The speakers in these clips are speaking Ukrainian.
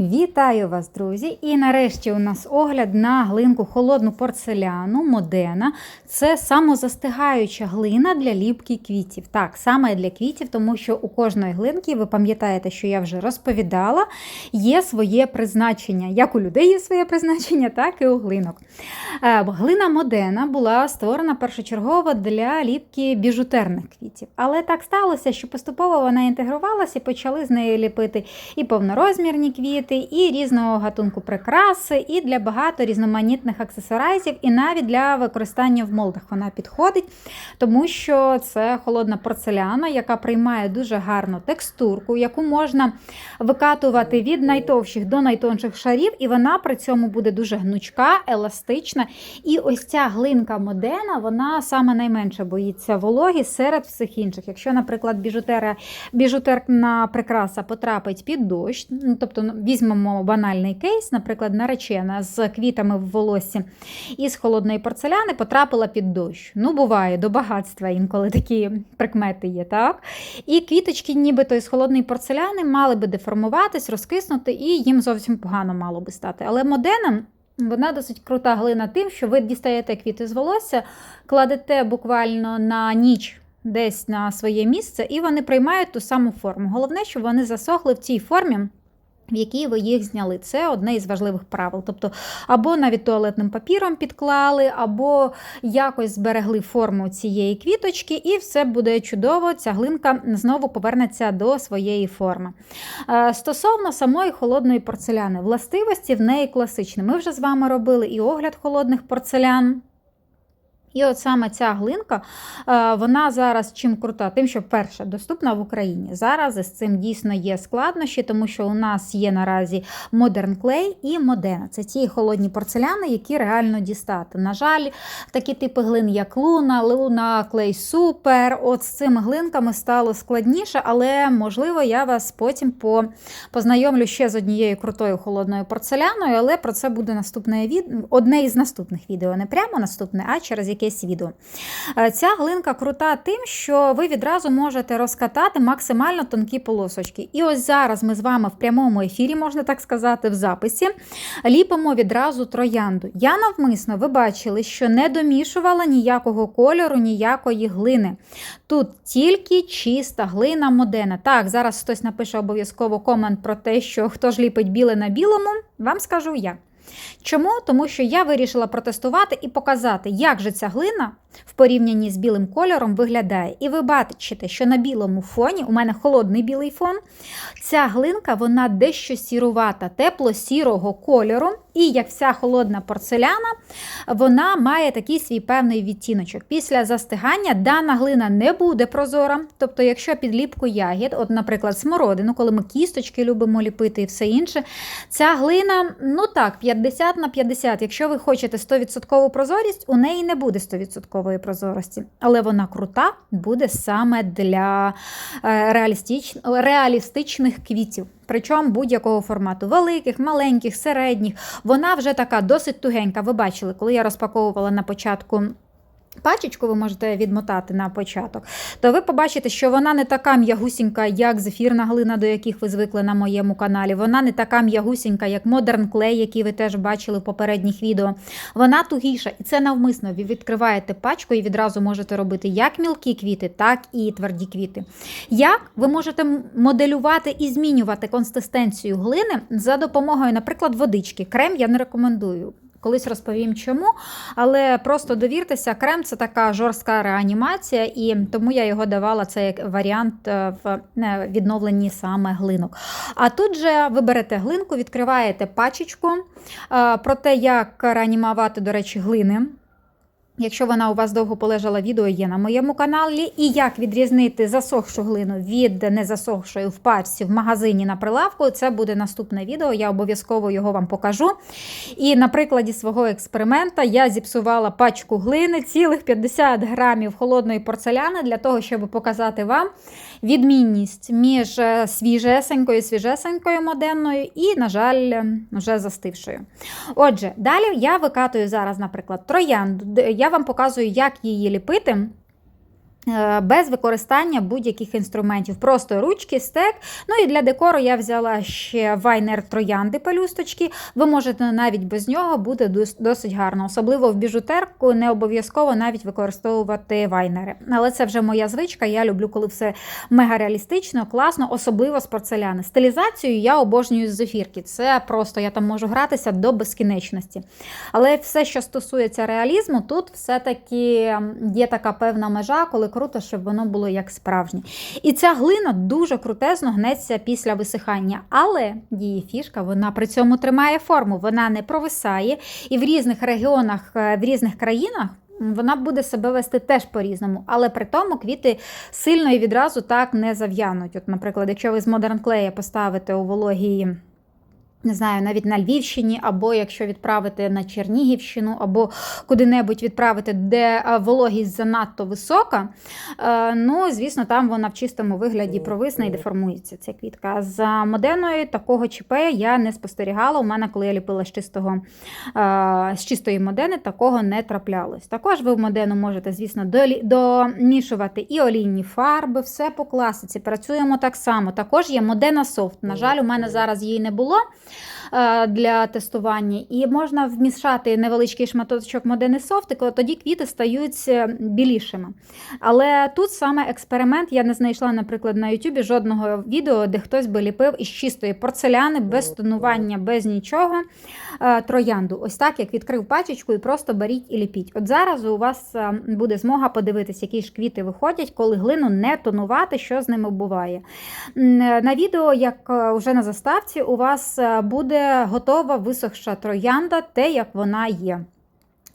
Вітаю вас, друзі! І нарешті у нас огляд на глинку холодну порцеляну Модена. Це самозастигаюча глина для ліпки квітів. Так, саме для квітів, тому що у кожної глинки, ви пам'ятаєте, що я вже розповідала, є своє призначення. Як у людей є своє призначення, так і у глинок. Е, Глина Модена була створена першочергово для ліпки біжутерних квітів. Але так сталося, що поступово вона інтегрувалася і почали з нею ліпити і повнорозмірні квіти, і різного гатунку прикраси, і для багато різноманітних аксесуаризів, і навіть для використання в молдах вона підходить, тому що це холодна порцеляна, яка приймає дуже гарну текстурку, яку можна викатувати від найтовщих до найтонших шарів, і вона при цьому буде дуже гнучка, еластична. І ось ця глинка Модена, вона саме найменше боїться вологі серед всіх інших. Якщо, наприклад, біжутерна прикраса потрапить під дощ, ну, тобто візьмемо банальний кейс, наприклад, наречена з квітами в волоссі із холодної порцеляни потрапила під дощ. Ну, буває, до багатства інколи такі прикмети є, так? І квіточки, нібито із холодної порцеляни, мали би деформуватись, розкиснути, і їм зовсім погано мало би стати. Але модена. Вона досить крута глина тим, що ви дістаєте квіти з волосся, кладете буквально на ніч десь на своє місце, і вони приймають ту саму форму. Головне, щоб вони засохли в цій формі. В якій ви їх зняли. Це одне із важливих правил. Тобто, або навіть туалетним папіром підклали, або якось зберегли форму цієї квіточки, і все буде чудово. Ця глинка знову повернеться до своєї форми. Е, Стосовно самої холодної порцеляни, властивості в неї класичні. Ми вже з вами робили і огляд холодних порцелян. І от саме ця глинка, е, вона зараз чим крута, тим, що перша доступна в Україні. Зараз з цим дійсно є складнощі, тому що у нас є наразі Modern Clay і Modena. Це ті холодні порцеляни, які реально дістати. На жаль, такі типи глин, як Луна, Луна, Clay Super. От з цими глинками стало складніше, але можливо я вас потім по... познайомлю ще з однією крутою холодною порцеляною, але про це буде наступне відео, одне із наступних відео. Не прямо наступне, а через якесь відео. Ця глинка крута тим, що ви відразу можете розкатати максимально тонкі полосочки. І ось зараз ми з вами в прямому ефірі, можна так сказати, в записі, ліпимо відразу троянду. Я навмисно, ви бачили, що не домішувала ніякого кольору, ніякої глини. Тут тільки чиста глина Модена. Так, зараз хтось напише обов'язково комент про те, що хто ж ліпить біле на білому, вам скажу я. Чому? Тому що я вирішила протестувати і показати, як же ця глина в порівнянні з білим кольором виглядає. І ви бачите, що на білому фоні, у мене холодний білий фон, ця глинка вона дещо сірувата, тепло-сірого кольору. І як вся холодна порцеляна, вона має такий свій певний відтіночок. Після застигання дана глина не буде прозора. Тобто, якщо підліпку ягід, от, наприклад, смородину, коли ми кісточки любимо ліпити і все інше, ця глина, ну так, 50 на 50. Якщо ви хочете 100% прозорість, у неї не буде 100% прозорості. Але вона крута буде саме для е, реалістичних квітів. Причому будь-якого формату великих, маленьких, середніх. Вона вже така досить тугенька. Ви бачили, коли я розпаковувала на початку. Пачечку ви можете відмотати на початок, то ви побачите, що вона не така м'ягусінька, як зефірна глина, до яких ви звикли на моєму каналі. Вона не така м'ягусінька, як Modern Clay, який ви теж бачили в попередніх відео. Вона тугіша, і це навмисно. Ви відкриваєте пачку і відразу можете робити як мілкі квіти, так і тверді квіти. Як ви можете моделювати і змінювати консистенцію глини за допомогою, наприклад, водички. Крем я не рекомендую. Колись розповім чому, але просто довіртеся, крем це така жорстка реанімація, і тому я його давала цей варіант в відновленні саме глинок. А тут же ви берете глинку, відкриваєте пачечку про те, як реанімувати, до речі, глини. Якщо вона у вас довго полежала, відео є на моєму каналі. І як відрізнити засохшу глину від незасохшої в парці в магазині на прилавку, це буде наступне відео. Я обов'язково його вам покажу. І на прикладі свого експеримента я зіпсувала пачку глини, цілих 50 грамів холодної порцеляни для того, щоб показати вам відмінність між свіжесенькою, свіжесенькою моденною і, на жаль, вже застившою. Отже, далі я викатую зараз, наприклад, троянду. Я вам показую, як її ліпити. Е, Без використання будь-яких інструментів, просто ручки, стек. Ну і для декору я взяла ще вайнер троянди пелюсточки. Ви можете навіть без нього буде досить гарно. Особливо в біжутерку не обов'язково навіть використовувати вайнери. Але це вже моя звичка. Я люблю, коли все мега реалістично, класно, особливо з порцеляни. Стилізацію я обожнюю з зефірки. Це просто я там можу гратися до безкінечності. Але все, що стосується реалізму, тут все-таки є така певна межа, коли круто, щоб воно було як справжнє. І ця глина дуже крутезно гнеться після висихання. Але її фішка вона при цьому тримає форму, вона не провисає. І в різних регіонах, е, в різних країнах. Вона буде себе вести теж по-різному, але при тому квіти сильно і відразу так не зав'януть. От, наприклад, якщо ви з Modern Clay поставите у вологій не знаю, навіть на Львівщині, або якщо відправити на Чернігівщину, або куди-небудь відправити, де е, вологість занадто висока, е, ну, звісно, там вона в чистому вигляді провисне і деформується ця квітка. За моденою такого ЧП я не спостерігала. У мене, коли я ліпила з чистого е, з чистої модени, такого не траплялось. Також ви в модену можете, звісно, домішувати і олійні фарби, все по класиці. Працюємо так само. Також є модена софт. На жаль, у мене зараз її не було для тестування, і можна вмішати невеличкий шматочок модени софтику, тоді квіти стають е, білішими. Але тут саме експеримент я не знайшла, наприклад, на Ютубі жодного відео, де хтось би ліпив із чистої порцеляни, без тонування, без нічого е, троянду. Ось так, як відкрив пачечку, і просто беріть і ліпіть. От зараз у вас е, буде змога подивитись, які ж квіти виходять, коли глину не тонувати, що з ними буває. Е, На відео, як е, вже на заставці, у вас е, буде готова висохша троянда, те, як вона є.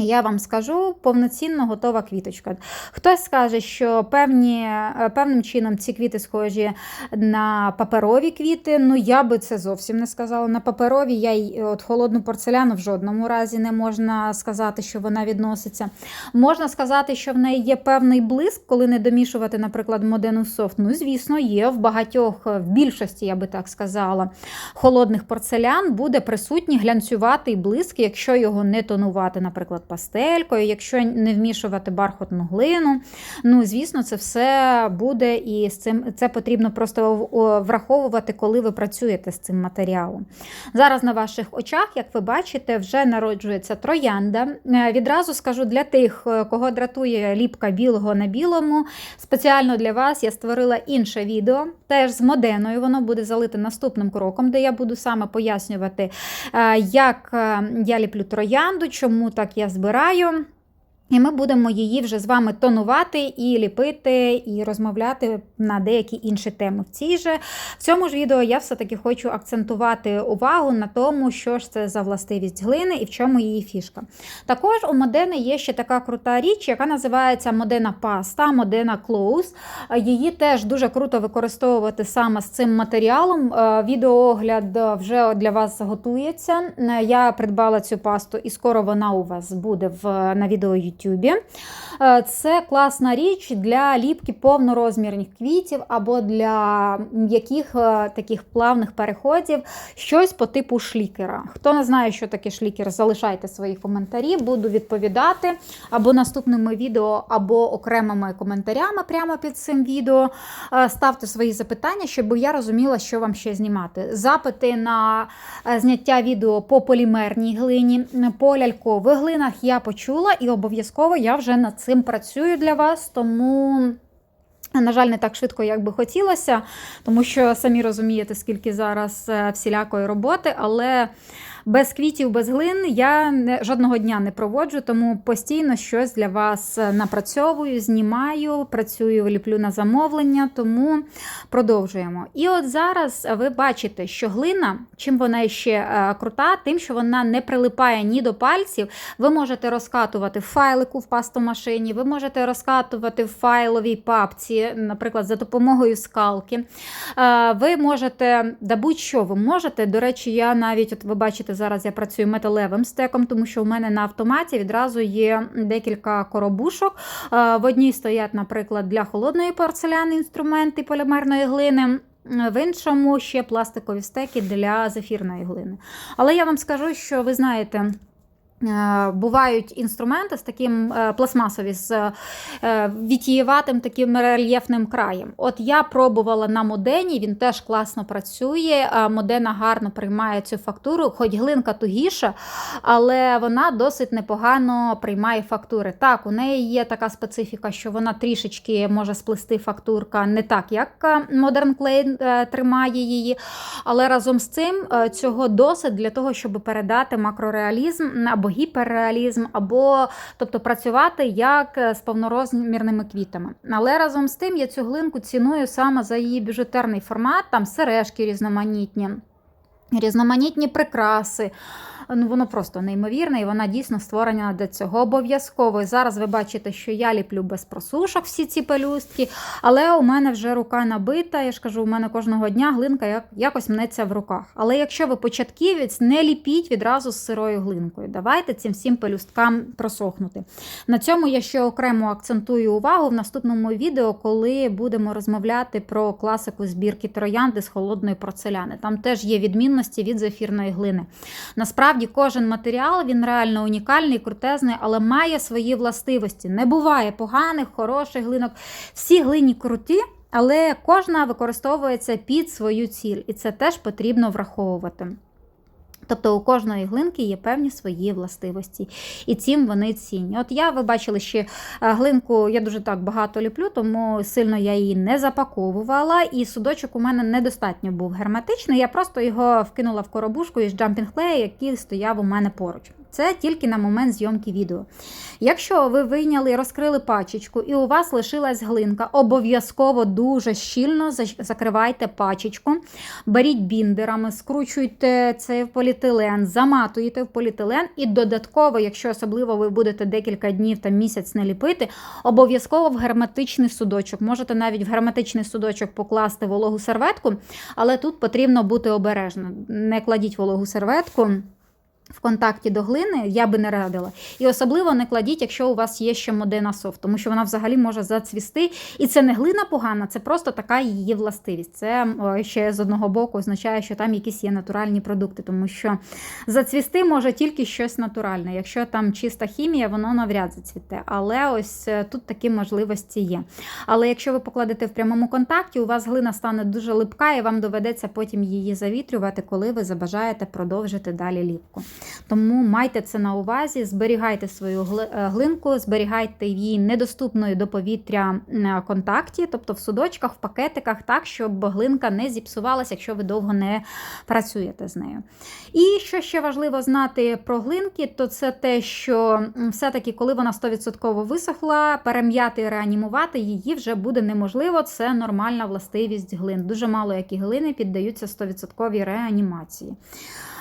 Я вам скажу повноцінно готова квіточка. Хтось скаже, що певні, е, певним чином ці квіти схожі на паперові квіти. Ну я би це зовсім не сказала. На паперові я й от холодну порцеляну в жодному разі не можна сказати, що вона відноситься. Можна сказати, що в неї є певний блиск, коли не домішувати, наприклад, модену софт. Ну, звісно, є в багатьох, в більшості, я би так сказала, холодних порцелян буде присутній глянцюватий блиск, якщо його не тонувати, наприклад, пастелькою, якщо не вмішувати бархатну глину. Ну, звісно, це все буде і з цим це потрібно просто враховувати, коли ви працюєте з цим матеріалом. Зараз на ваших очах, як ви бачите, вже народжується троянда. Е, Відразу скажу для тих, е, кого дратує ліпка білого на білому. Спеціально для вас я створила інше відео, теж з моденою. Воно буде залите наступним кроком, де я буду саме пояснювати, е, як я ліплю троянду, чому так я збираю. І ми будемо її вже з вами тонувати і ліпити, і розмовляти на деякі інші теми. В цій же в цьому ж відео я все-таки хочу акцентувати увагу на тому, що ж це за властивість глини і в чому її фішка. Також у Модени є ще така крута річ, яка називається Модена Паста, Модена Клоус. Її теж дуже круто використовувати саме з цим матеріалом. Е, Відеоогляд вже для вас готується. Е, Я придбала цю пасту, і скоро вона у вас буде в, на відео YouTube. Е, Це класна річ для ліпки повнорозмірних квітів або для м'яких е, таких плавних переходів, щось по типу шлікера. Хто не знає, що таке шлікер, залишайте свої коментарі, буду відповідати або наступними відео, або окремими коментарями прямо під цим відео. Е, Ставте свої запитання, щоб я розуміла, що вам ще знімати. Запити на зняття відео по полімерній глині, по лялькових глинах я почула і обов'язково я вже над цим працюю для вас, тому. На жаль, не так швидко, як би хотілося, тому що самі розумієте, скільки зараз е, всілякої роботи, але без квітів, без глин я жодного дня не проводжу, тому постійно щось для вас е, напрацьовую, знімаю, працюю, ліплю на замовлення, тому продовжуємо. І от зараз ви бачите, що глина, чим вона ще е, крута, тим, що вона не прилипає ні до пальців. Ви можете розкатувати файлику в пастомашині, ви можете розкатувати в файловій папці, наприклад, за допомогою скалки. Е, Ви можете, да будь-що ви можете. До речі, я навіть, от ви бачите, зараз я працюю металевим стеком, тому що у мене на автоматі відразу є декілька коробушок. Е, В одній стоять, наприклад, для холодної порцеляни інструменти полімерної глини. В іншому ще пластикові стеки для зефірної глини. Але я вам скажу, що ви знаєте, Е, Бувають інструменти з таким е, пластмасові з е, відтієватим таким рельєфним краєм. От я пробувала на модені, він теж класно працює. Модена гарно приймає цю фактуру, хоч глинка тугіша, але вона досить непогано приймає фактури. Так, у неї є така специфіка, що вона трішечки може сплести фактурка не так, як е, Modern Clay е, тримає її. Але разом з цим е, цього досить для того, щоб передати макрореалізм або гіперреалізм, або тобто працювати як е, з повнорозмірними квітами. Але разом з тим я цю глинку ціную саме за її бюджетерний формат, там сережки різноманітні. Різноманітні прикраси. Ну, воно просто неймовірне, і вона дійсно створена для цього обов'язково. Зараз ви бачите, що я ліплю без просушок всі ці пелюстки, але у мене вже рука набита. Я ж кажу, у мене кожного дня глинка як, якось мнеться в руках. Але якщо ви початківець, не ліпіть відразу з сирою глинкою. Давайте цим всім пелюсткам просохнути. На цьому я ще окремо акцентую увагу в наступному відео, коли будемо розмовляти про класику збірки троянди з холодної порцеляни. Там теж є відмінності від зефірної глини. Насправді, кожен матеріал він реально унікальний, крутезний, але має свої властивості. Не буває поганих, хороших глинок. Всі глині круті. Але кожна використовується під свою ціль, і це теж потрібно враховувати. Тобто у кожної глинки є певні свої властивості, і цим вони цінні. От я, ви бачили, ще глинку я дуже так багато люблю, тому сильно я її не запаковувала. І судочок у мене недостатньо був герметичний. Я просто його вкинула в коробушку із джампінг Clay, який стояв у мене поруч. Це тільки на момент зйомки відео. Якщо ви вийняли розкрили пачечку, і у вас лишилась глинка, обов'язково дуже щільно закривайте пачечку, беріть біндерами, скручуйте це в поліетилен, заматуєте в поліетилен, і додатково, якщо особливо ви будете декілька днів та місяць не ліпити, обов'язково в герметичний судочок. Можете навіть в герметичний судочок покласти вологу серветку, але тут потрібно бути обережно. Не кладіть вологу серветку в контакті до глини я би не радила. І особливо не кладіть, якщо у вас є ще модена софт, тому що вона взагалі може зацвісти. І це не глина погана, це просто така її властивість. Це ще з одного боку означає, що там якісь є натуральні продукти, тому що зацвісти може тільки щось натуральне. Якщо там чиста хімія, воно навряд зацвіте. Але ось е, тут такі можливості є. Але якщо ви покладете в прямому контакті, у вас глина стане дуже липка, і вам доведеться потім її завітрювати, коли ви забажаєте продовжити далі ліпку. Тому майте це на увазі, зберігайте свою е, глинку, зберігайте її недоступною до повітря контакті, тобто в судочках, в пакетиках, так, щоб глинка не зіпсувалася, якщо ви довго не працюєте з нею. І що ще важливо знати про глинки, то це те, що все-таки, коли вона 100% висохла, перем'яти і реанімувати її вже буде неможливо. Це нормальна властивість глин. Дуже мало які глини піддаються 100% реанімації.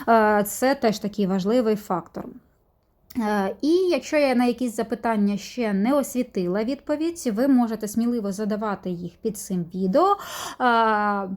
Е, це теж такий важливий фактор. Е, і якщо я на якісь запитання ще не освітила відповідь, ви можете сміливо задавати їх під цим відео. Е,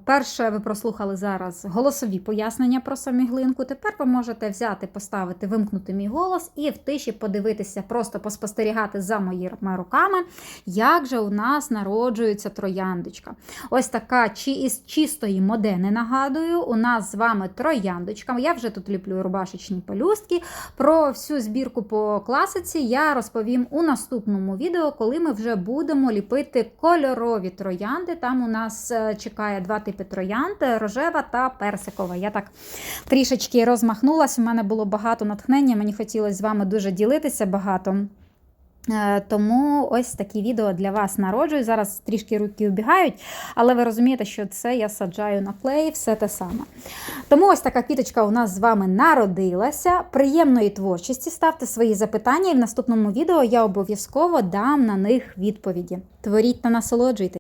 перше, ви прослухали зараз голосові пояснення про саміглинку. Тепер ви можете взяти, поставити, вимкнути мій голос і в тиші подивитися, просто поспостерігати за моїми руками, як же у нас народжується трояндочка. Ось така чи із чистої модени, нагадую, у нас з вами трояндочка. Я вже тут ліплю рубашечні пелюстки. Про всю збірку збірку по класиці я розповім у наступному відео, коли ми вже будемо ліпити кольорові троянди. Там у нас е, чекає два типи троянд рожева та персикова. Я так трішечки розмахнулася, у мене було багато натхнення, мені хотілося з вами дуже ділитися багато. Е, тому ось такі відео для вас народжую. Зараз трішки руки убігають, але ви розумієте, що це я саджаю на клей, все те саме. Тому ось така квіточка у нас з вами народилася. Приємної творчості ставте свої запитання, і в наступному відео я обов'язково дам на них відповіді. Творіть та насолоджуйтесь.